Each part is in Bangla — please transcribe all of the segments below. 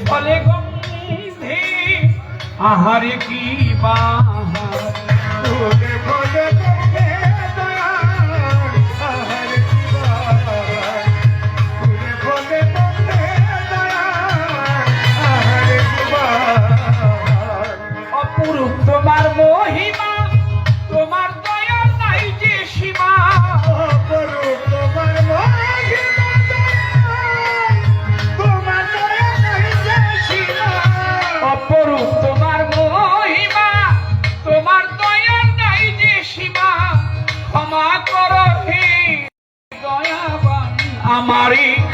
ফুলে গন্ধে আহারে কি বাহার দয়াবান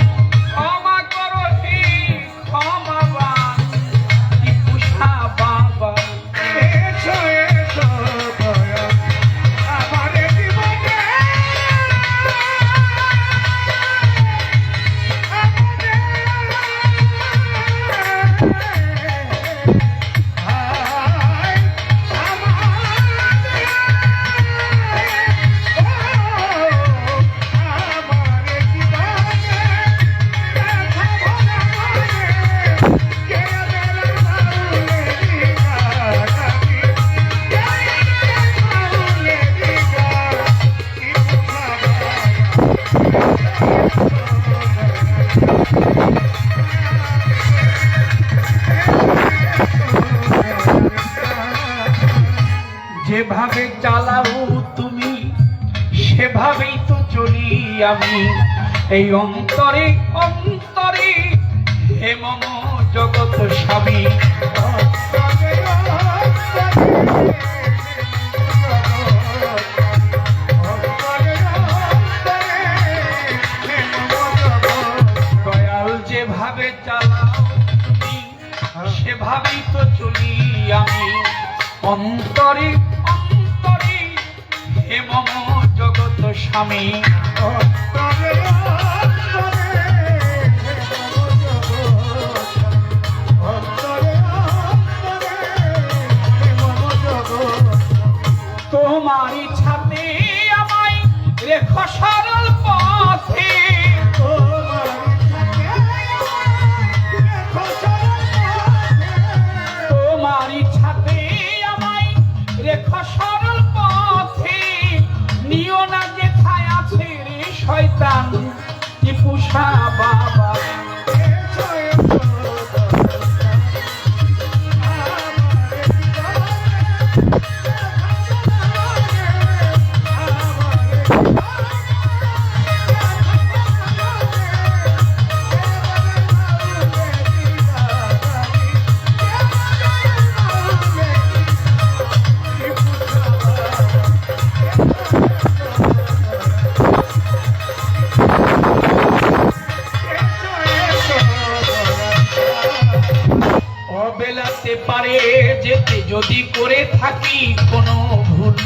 সেভাবেই তো চলি আমি। এই অন্তরে অন্তরে হে মম জগৎ স্বামী। যেভাবে চালাও তুমি, সেভাবেই তো চলি আমি। অন্তরে অন্তরে হে মম জগৎ টিপুষা যদি করে থাকি কোনো ভুল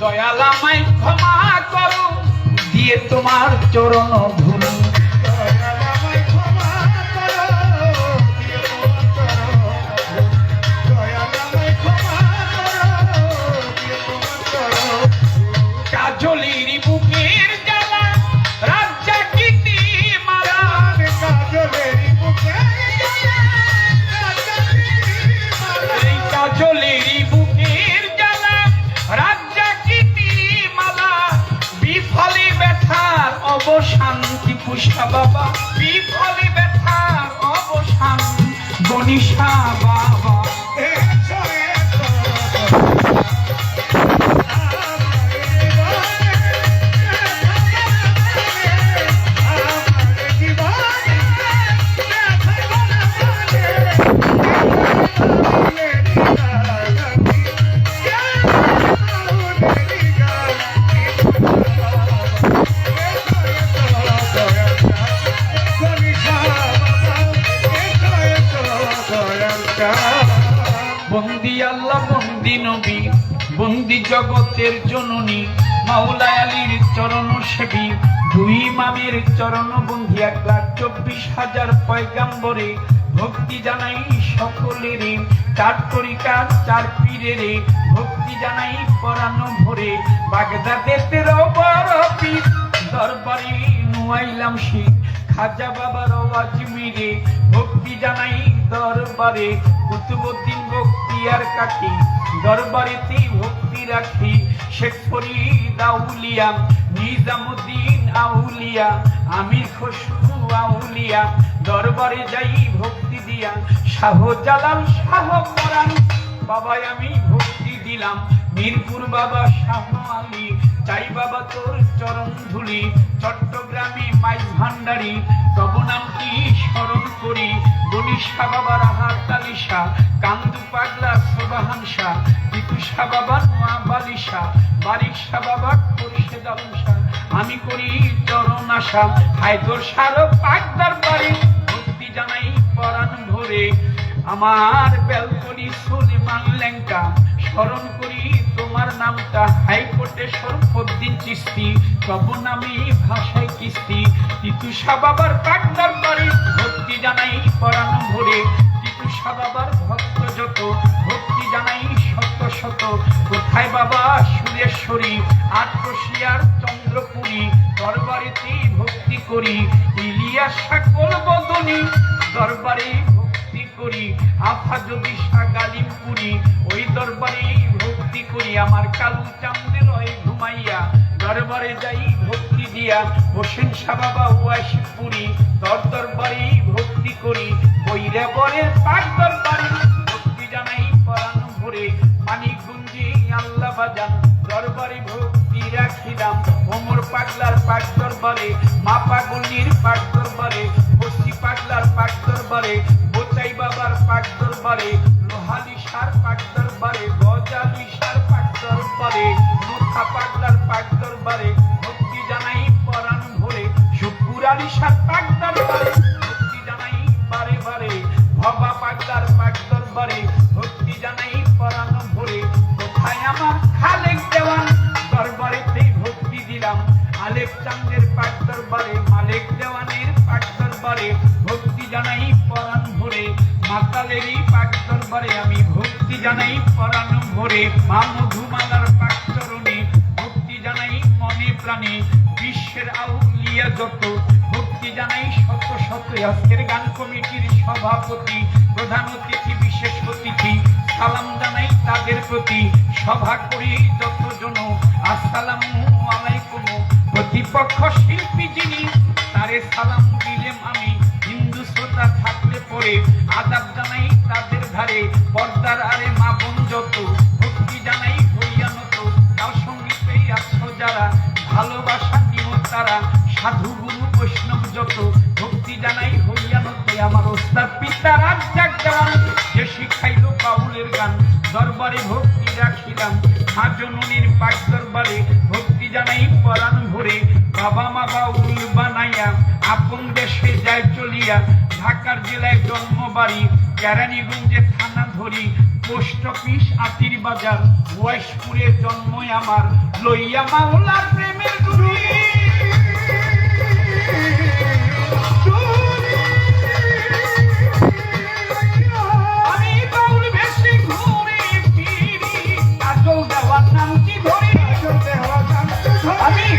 দয়াল আমায় ক্ষমা করো দিয়ে তোমার চরণ ধুল। গণিষা বাবা জগতের জননী, মাওলায় আলীর চরণ সেবী, দুই মামের চরণ বন্ধি, এক লাখ চব্বিশ হাজার পয়গাম্বরে। ভক্তি জানাই সকলেরে, চার তরিকার চার পীরেরে। ভক্তি জানাই পরানো ভরে বাগদাদেতে বড় পীর। দরবারে নুয়াইলাম শীত খাজা বাবার আওয়াজ মিরে। ভক্তি জানাই দরবারে কুতুবুদ্দিন ভক্তি আর কাঠি। দরবারেতে ভক্তি রাখি। শেখ ফরিদ আউলিয়া, নিজামুদ্দিন আউলিয়া, আমির খসরু আউলিয়া, দরবারে যাই ভক্তি দিয়া। শাহজালাল শাহ পরাণ বাবাই আমি ভক্তি দিলাম। মিরপুর বাবা শাহ আলী চাই বাবা তোর চরণ ধুলি, চট্টগ্রামে মাইজ ভান্ডারি, তব নামটি স্মরণ করি? গণিশা বাবার হাতালিশা কান্দু পাগলা সোবাহানসা বিকুশা বাবা নোয়া বালিশা, বারিশা বাবা খোরশেদ আলমশা আমি করি চরণ আশা হায়দর সার পাগদার বাড়ি। ভক্তি জানাই পরাণ ভরে, আমার বেলকনি সুলেমান লেঙ্কা স্মরণ করি তোমার নামটা হাইকোর্টে সরফদ্দিন চিস্তি তব নামে ভাষায় কিস্তি। তিতুষা বাবার কাকদার বাড়ি ভক্তি জানাই পরাণ ভরে। তিতুষা বাবার ভক্ত যত, ভক্তি জানাই শত শত। কোথায় বাবা সুরেশ্বরী? আট্রসিয়ার চন্দ্রপুরী। দরবারেতে ভক্তি করি। ইলিয়াস সকল বদনী? দরবারে ভক্তি করি। আফা যদি গালিমপুরি ওই দরবারে ভক্তি করি, আমার কালু চামদের হয় ঘুমাইয়া, দরবারে যাই ভক্তি দিয়া, হোসেন শাহ বাবা ওয়াশিপুরি দর দরবারে ভক্তি করি বৈরা পরে তার দরবারে ভক্তি দিলাম। আলেক চান্দের পাক দরবারে মালিক দেওয়ানের পাক দরবারে ভক্তি জানাই পরাণ ভরে। মাতালেরই পাক দরবারে আমি ভক্তি জানাই পরাণ ভরে। মা মধুমালার প্রাণে বিশ্বের আউলিয়া যত। ভক্তি জানাই শত শত আজকের গান কমিটির সভাপতি, প্রধান অতিথি, বিশেষ অতিথি। সালাম জানাই তাদের প্রতি, সভা করি যতজন। আসসালামু আলাইকুম। প্রতিপক্ষ শিল্পী যিনি, তারে সালাম দিলেম আমি হিন্দু শ্রোতা থাকলে পরে আদাব জানাই সাধু গুরু বৈষ্ণব যত, ভক্তি জানাই হইয়া নতে আমার ওস্তাদ পিতা রাজ্জাক দেওয়ান যে শিখাইল বাউলের গান, দরবারে ভক্তি রাখিলাম। হাজনুনির পাক দরবারে ভক্তি জানাই পরাণ ভরে। বাবা মা বাউল বানাইয়া, আপন দেশে যায় চলিয়া। ঢাকার জেলায় জন্মবাড়ি, কেরানীগঞ্জে থানা ধরি। পোস্ট অফিস, আতির বাজার ওয়াইশপুরে জন্ম আমার। লইয়া মাওলার প্রেমের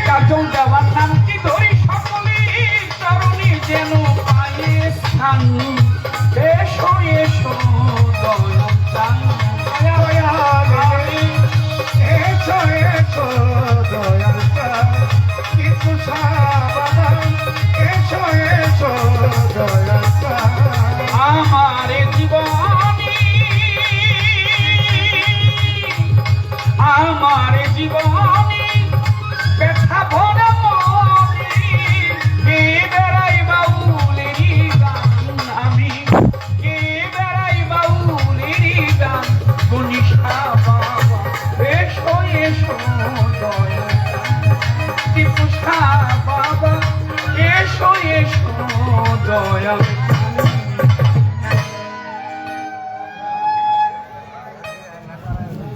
কাজল দেওয়ার নামটি ধরি সকলে যেন পায়ে স্থান। গনিষ্ঠা বাবা এসো এসো দয়া টিপুষা বাবা এসো এসো দয়া